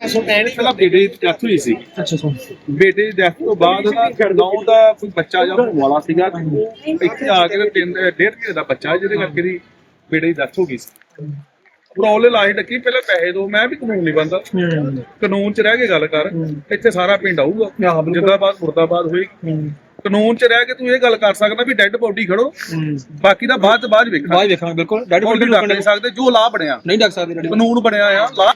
ਪਹਿਲਾਂ ਬੇਟੇ ਦੀ ਡੈਥ ਹੋਈ ਸੀ। ਅੱਛਾ ਅੱਛਾ। ਬੇਟੇ ਦੀ ਡੈਥ ਤੋਂ ਬਾਅਦ ਨਾ ਨੌ ਦਾ ਕੋਈ ਬੱਚਾ ਜਾਂ ਵਾਲਾ ਸੀਗਾ। ਉਹ ਇੱਥੇ ਆ ਕੇ ਤੇ ਤਿੰਨ ਡੇਢ ਮਹੀਨੇ ਦਾ ਬੱਚਾ ਜਿਹਦੇ ਕਰਕੇ ਦੀ ਬੇਟੇ ਦੀ ਡੈਥ ਹੋ ਗਈ ਸੀ। ਪ੍ਰੋਬਲਮ ਲਾਈ ਲੱਗੀ ਪਹਿਲਾਂ ਪੈਸੇ ਦੋ ਮੈਂ ਵੀ ਕਾਨੂੰਨ ਨਹੀਂ ਬੰਦਾ ਕਾਨੂੰਨ 'ਚ ਰਹਿ ਕੇ ਗੱਲ ਕਰ ਇੱਥੇ ਸਾਰਾ ਪਿੰਡ ਆਊਗਾ। ਜਿੰਦਾਬਾਦ ਮੁਰਦਾਬਾਦ ਹੋਏਗੀ। ਕਾਨੂੰਨ 'ਚ ਰਹਿ ਕੇ ਤੂੰ ਇਹ ਗੱਲ ਕਰ ਸਕਦਾ ਵੀ ਡੈੱਡ ਬੋਡੀ ਖੜੋ। ਬਾਕੀ ਦਾ ਬਾਅਦ 'ਚ ਬਾਅਦ 'ਚ ਵੇਖਣਾ ਬਾਅਦ ਵੇਖਾਂਗੇ ਬਿਲਕੁਲ। ਡੈਡ ਬੋਡੀ ਨਹੀਂ ਸਕਦੇ ਜੋ ਲਾਹ ਬਣਿਆ। ਨਹੀਂ ਡੱਕ ਸਕਦੇ ਕਾਨੂੰਨ ਬਣਿਆ ਆ। ਲਾ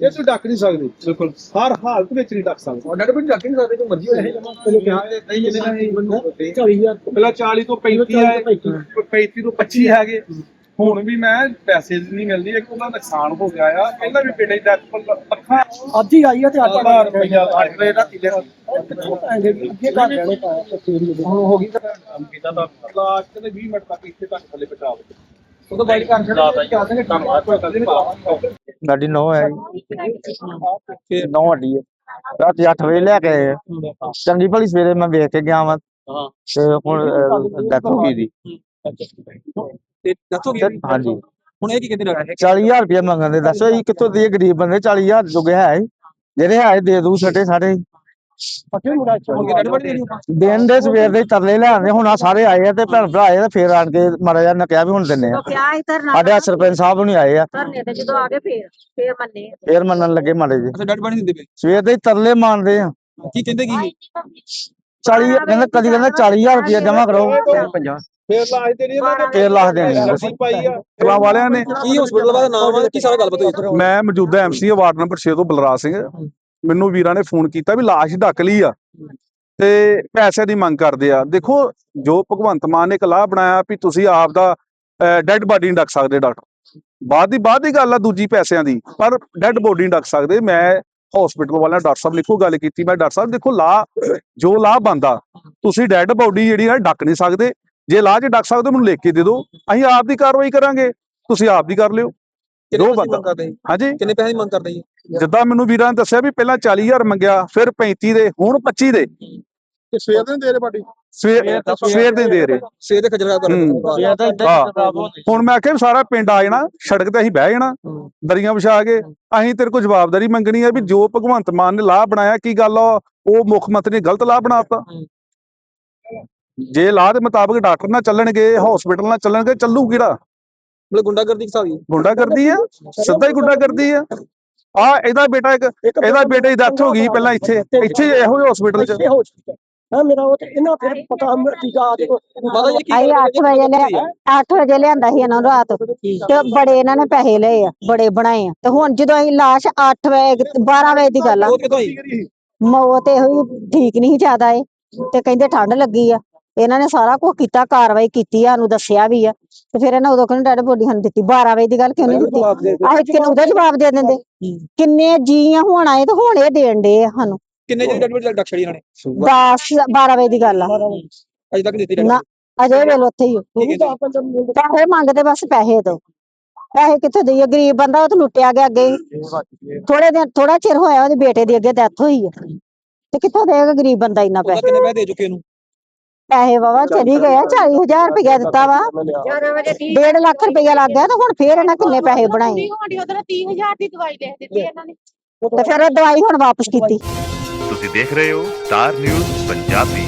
ਇਹ ਤੂੰ ਡੱਕ ਨਹੀਂ ਸਕਦੇ। ਬਿਲਕੁਲ। ਹਰ ਹਾਲਤ ਵਿੱਚ ਨਹੀਂ ਡੱਕ ਸਕਦੇ। ਡੈਡ ਬੋਡੀ ਡੱਕ ਨਹੀਂ ਸਕਦੇ ਜੋ ਮਰਜ਼ੀ ਹੋਏ। ਤੈਨੂੰ ਕਿਹਾ ਨਹੀਂ ਇਹ ਬੰਦਾ ਪਹਿਲਾਂ 40 ਤੋਂ 35 ਆਏ 35 ਤੋਂ 25 ਹੈਗੇ। ਹੁਣ ਵੀ ਮੈਂ ਪੈਸੇ ਨਹੀਂ ਮਿਲਦੀ ਇੱਕ ਉਹਦਾ ਨੁਕਸਾਨ ਹੋ ਗਿਆ ਆ। ਪਹਿਲਾਂ ਵੀ ਬੇਟੇ ਦੀ ਪੱਖਾ ਅੱਜ ਹੀ ਆਈ ਆ ਤੇ ਅੱਜ ਅੱਧਾ ਰੁਪਈਆ ਅੱਠ ਰੁਪਏ ਦਾ ਕਿਲੇ ਅੱਗੇ ਘਰ ਜਾਣੇ ਹੁਣ ਹੋ ਗਈ ਕੰਮ ਕੀਤਾ ਤਾਂ। ਲਾਸਟ ਦੇ 20 ਮਿੰਟ ਤੱਕ ਇੱਥੇ ਤੱਕ ਥੱਲੇ ਪਹੁੰਚਾ ਦਿੱਤਾ। ਬਾਈਕ ਕਰ ਛੱਡ ਧੰਨਵਾਦ ਤੁਹਾਡਾ ਜੀ ਸਾਡੀ ਨੌ ਹੈ ਤੇ ਨੌ ਹੱਡੀ ਹੈ। ਰਾਤੀ 8 ਵਜੇ ਲੈ ਕੇ ਆਏ ਆ। ਚੰਗੀ ਭਲੀ ਸਵੇਰੇ ਮੈਂ ਵੇਖ ਕੇ ਗਿਆ ਵਾਂ। ਹਾਂ। ਤੇ ਹੁਣ ਡੈਥ ਹੋ ਗਈ ਦੀ। ਤੇ ਦੱਸੋ ਕੀ ਹਾਂਜੀ। ਹੁਣ ਇਹ ਕੀ ਕਹਿੰਦੇ ਨੇ? 40000 ਰੁਪਏ ਮੰਗਦੇ ਦੱਸੋ ਇਹ ਕਿੱਥੋਂ ਦੀ ਗਰੀਬ ਬੰਦੇ 40000 ਜੋਗੇ ਹੈ ਹੀ। ਜਿਹੜੇ ਹੈ ਦੇ ਦੂ ਛੱਡੇ ਸਾਰੇ ਦਿਨ ਦੇ ਸਵੇਰ ਦੇ ਤਰਲੇ ਲੈ ਆਉਂਦੇ ਹੁਣ ਆ ਸਾਰੇ ਆਏ ਆ ਤੇ ਭੈਣ ਭਰਾ ਆਏ ਤੇ ਫੇਰ ਆਣ ਕੇ ਮਾੜਾ ਜਿਹਾ ਨਾ ਕਿਹਾ ਵੀ ਹੁਣ ਦਿੰਨੇ ਆ। ਕਿਆ ਹੀ ਧਰਨਾ ਸਾਡੇ ਆ ਸਰਪੰਚ ਸਾਹਿਬ ਨਹੀਂ ਆਏ ਆ। ਧਰਨੇ ਤੇ ਜਦੋਂ ਆ ਗਏ ਫੇਰ ਫੇਰ ਮੰਨੇ ਫੇਰ ਮੰਨਣ ਲੱਗੇ ਮਾੜੇ ਜੀ ਅੱਛਾ ਡੈਡ ਬੋਡੀ ਦਿੰਦੇ ਪਏ। ਸਵੇਰ ਦੇ ਹੀ ਤਰਲੇ ਮਾਰਦੇ ਆ। ਕੀ ਕਹਿੰਦੇ ਕੀ? 40 ਕਹਿੰਦੇ ਕਦੀ ਕਹਿੰਦੇ 40000 ਰੁਪਏ ਜਮਾ ਕਰੋ। 50 ਫੇਰ ਲਾਜ ਦੇਣੀ ਇਹਨਾਂ ਨੇ ਫੇਰ ਲਾਹ ਦੇਣੀ। ਆ। ਅਸੀਂ ਪਾਈ ਆ। ਕਲਾ ਵਾਲਿਆਂ ਨੇ। ਕੀ ਹਸਪੀਟਲ ਦਾ ਨਾਮ ਕੀ ਸਾਰਾ ਗੱਲਬਾਤ ਹੋਈ? ਮੈਂ ਮੌਜੂਦਾ ਐਮਸੀ ਵਾਰਡ ਨੰਬਰ 6 ਤੋਂ ਬਲਰਾਜ ਸਿੰਘ। ਮੈਨੂੰ ਵੀਰਾਂ ਨੇ ਫੋਨ ਕੀਤਾ ਵੀ ਲਾਸ਼ ਢੱਕ ਲਈ ਆ। ਤੇ ਪੈਸੇ ਦੀ ਮੰਗ ਕਰਦੇ ਆ। ਦੇਖੋ, ਜੋ ਭਗਵੰਤ ਮਾਨ ਨੇ ਇੱਕ ਲਾਹ ਬਣਾਇਆ ਵੀ ਤੁਸੀਂ ਆਪ ਦਾ ਡੈੱਡ ਬਾਡੀ ਨਹੀਂ ਢੱਕ ਸਕਦੇ ਡਾਕਟਰ। ਬਾਅਦ ਦੀ ਬਾਅਦ ਦੀ ਗੱਲ ਆ ਦੂਜੀ ਪੈਸਿਆਂ ਦੀ। ਪਰ ਡੈੱਡ ਬੋਡੀ ਨਹੀਂ ਢੱਕ ਸਕਦੇ। ਮੈਂ ਹਸਪੀਟਲ ਵਾਲਿਆਂ, ਡਾਕਟਰ ਸਾਹਿਬ ਨੇ ਇੱਕੋ ਗੱਲ ਕੀਤੀ। ਮੈਂ ਡਾਕਟਰ ਸਾਹਿਬ, ਦੇਖੋ, ਲਾਹ, ਜੋ ਲਾਹ ਬੰਦਾ ਤੁਸੀਂ ਡੈੱਡ ਬੋਡੀ ਜਿਹੜੀ ਆ ਡੱਕ ਨਹੀਂ ਸਕਦੇ। ਜੇ ਲਾਹ ਡੱਕ ਸਕਦੇ, ਮੈਨੂੰ ਲਿਖ ਕੇ ਦੇ ਦਿਓ। ਅਸੀਂ ਆਪ ਦੀ ਕਾਰਵਾਈ ਕਰਾਂਗੇ। ਤੁਸੀਂ ਆਪ ਦੀ ਕਰ ਲਿਓ। ਦੋ ਦੀ ਜੀ? ਹਾਂਜੀ। ਕਿੰਨੇ ਪੈਸੇ ਦੀ ਮੰਗ ਕਰਦੇ ਜੀ? ਜਿੱਦਾਂ ਮੈਨੂੰ ਵੀਰਾਂ ਨੇ ਦੱਸਿਆ ਵੀ ਪਹਿਲਾਂ 40000 ਮੰਗਿਆ ਫਿਰ 35 ਦੇ ਹੁਣ 25 ਦੇ। ਤੇ ਸਵੇਰ ਦੇ ਦੇ ਰਹੇ ਬਾਡੀ ਸਵੇਰ ਸਵੇਰ ਦੇ ਦੇ ਰਹੇ। ਸਵੇਰ ਦੇ ਖਜਰਾ ਕਰ। ਇਹ ਤਾਂ ਇਦਾਂ ਖਰਾਬ ਹੋ। ਹੁਣ ਮੈਂ ਆਖਿਆ ਸਾਰਾ ਪਿੰਡ ਆ ਜਾਣਾ ਸੜਕ ਤੇ ਅਸੀਂ ਬਹਿ ਜਾਣਾ ਦਰੀਆਂ ਵਿਛਾ ਕੇ ਅਸੀਂ ਤੇਰੇ ਕੋਲ ਜਵਾਬਦਾਰੀ ਮੰਗਣੀ ਹੈ ਵੀ ਜੋ ਭਗਵੰਤ ਮਾਨ ਨੇ ਲਾਹ ਬਣਾਇਆ ਕੀ ਗੱਲ ਆ? ਉਹ ਮੁੱਖ ਮੰਤਰੀ ਨੇ ਗਲਤ ਲਾਹ ਬਣਾਤਾ। ਜੇ ਲਾਹ ਦੇ ਮੁਤਾਬਕ ਡਾਕਟਰ ਨਾਲ ਚੱਲਣਗੇ ਹਸਪੀਟਲ ਨਾਲ ਚੱਲਣਗੇ ਚੱਲੂ ਕਿਹੜਾ? ਮਤਲਬ ਗੁੰਡਾਗਰਦੀ ਕਿਸਾ ਹੋਈ? ਗੁੰਡਾ ਕਰਦੀ ਆ? ਸਿੱਧਾ ਹੀ ਗੁੰਡਾ ਕਰਦੀ ਆ? ਆ ਇਹਦਾ ਬੇਟਾ ਇੱਕ ਇਹਦਾ ਬੇਟੇ ਦੀ ਡੈਥ ਹੋ ਗਈ ਪਹਿਲਾਂ ਇੱਥੇ। ਇੱਥੇ ਇਹੋ ਹੀ ਹਸਪੀਟਲ 'ਚ। ਹਾਂ ਮੇਰਾ ਉਹ ਤੇ ਇਹਨਾਂ ਫਿਰ ਪਤਾ ਹਮ ਟੀਕਾ ਆ ਦੇਖੋ ਮਾਤਾ ਜੀ ਕੀ ਆਈ 8 ਵਜੇ ਲੈ 8 ਵਜੇ ਲਿਆਂਦਾ ਸੀ ਇਹਨਾਂ ਨੂੰ ਰਾਤ। ਤੇ ਬੜੇ ਇਹਨਾਂ ਨੇ ਪੈਸੇ ਲਏ ਆ ਬੜੇ ਬਣਾਏ ਆ। ਤੇ ਹੁਣ ਜਦੋਂ ਅਸੀਂ ਲਾਸ਼ 8 ਵਜੇ 12 ਵਜੇ ਦੀ ਗੱਲ ਆ ਮੌਤ ਇਹੋ ਹੀ ਠੀਕ ਨਹੀਂ ਜ਼ਿਆਦਾ ਏ ਤੇ ਕਹਿੰਦੇ ਠੰਡ ਲੱਗੀ ਆ। ਇਹਨਾਂ ਨੇ ਸਾਰਾ ਕੁਝ ਕੀਤਾ ਕਾਰਵਾਈ ਕੀਤੀ ਆ ਸਾਨੂੰ ਦੱਸਿਆ ਵੀ ਆ। ਤੇ ਫਿਰ ਇਹਨਾਂ ਉਦੋਂ ਕਹਿੰਦੇ ਡੈਡ ਬੋਡੀ ਸਾਨੂੰ ਦਿੱਤੀ 12 ਵਜੇ ਦੀ ਗੱਲ ਕਿਉਂ ਨਹੀਂ ਦਿੱਤੀ? ਆਹ ਕਿਨੂੰ ਉਹਦਾ ਜਵਾਬ ਦੇ ਦਿੰਦੇ? ਕਿੰਨੇ ਜੀ ਆ ਹੁਣ ਆਏ ਤੇ ਹੁਣ ਇਹ ਦੇਣ ਦੇ ਆ ਸਾਨੂੰ। ਕਿੰਨੇ ਜੀ ਡੈਡ ਬੋਡੀ ਡੱਕ ਛੜੀ ਇਹਨਾਂ ਨੇ 10 12 ਵਜੇ ਦੀ ਗੱਲ ਆ। ਅਜੇ ਤੱਕ ਨਹੀਂ ਦਿੱਤੀ ਨਾ ਅਜੇ ਵੇਲ ਉੱਥੇ ਹੀ। ਪੈਸੇ ਮੰਗਦੇ ਬਸ ਪੈਸੇ ਦੋ ਪੈਸੇ ਕਿੱਥੋਂ ਦਈਏ? ਗਰੀਬ ਬੰਦਾ ਉਹ ਤਾਂ ਲੁੱਟਿਆ ਗਿਆ ਅੱਗੇ। ਥੋੜੇ ਦਿਨ ਥੋੜਾ ਚਿਰ ਹੋਇਆ ਉਹਦੇ ਬੇਟੇ ਦੀ ਅੱਗੇ ਡੈਥ ਹੋਈ ਆ। ਤੇ ਕਿੱਥੋਂ ਦੇਗਾ ਗਰੀਬ ਬੰਦਾ ਇੰਨਾ ਪੈਸੇ? ਕਿੰਨੇ ਪੈਸੇ ਦੇ ਚੁੱਕੇ ਇਹਨੂੰ ਪੈਸੇ ਵਾਵਾ ਚਲੀ ਗਏ ਆ 40000 ਰੁਪਇਆ ਦਿੱਤਾ ਵਾ। 1.5 ਲੱਖ ਰੁਪਇਆ ਲੱਗ ਗਿਆ ਤੇ ਹੁਣ ਫੇਰ ਇਹਨਾਂ ਕਿੰਨੇ ਪੈਸੇ ਬਣਾਏ? ਹੋਣੀ ਉਧਰ 30000 ਦੀ ਦਵਾਈ ਲਿਖ ਦਿੱਤੀ ਇਹਨਾਂ ਨੇ। ਤੇ ਫਿਰ ਉਹ ਦਵਾਈ ਹੁਣ ਵਾਪਸ ਕੀਤੀ। ਤੁਸੀਂ ਦੇਖ ਰਹੇ ਹੋ ਸਟਾਰ ਨਿਊਜ਼ ਪੰਜਾਬੀ।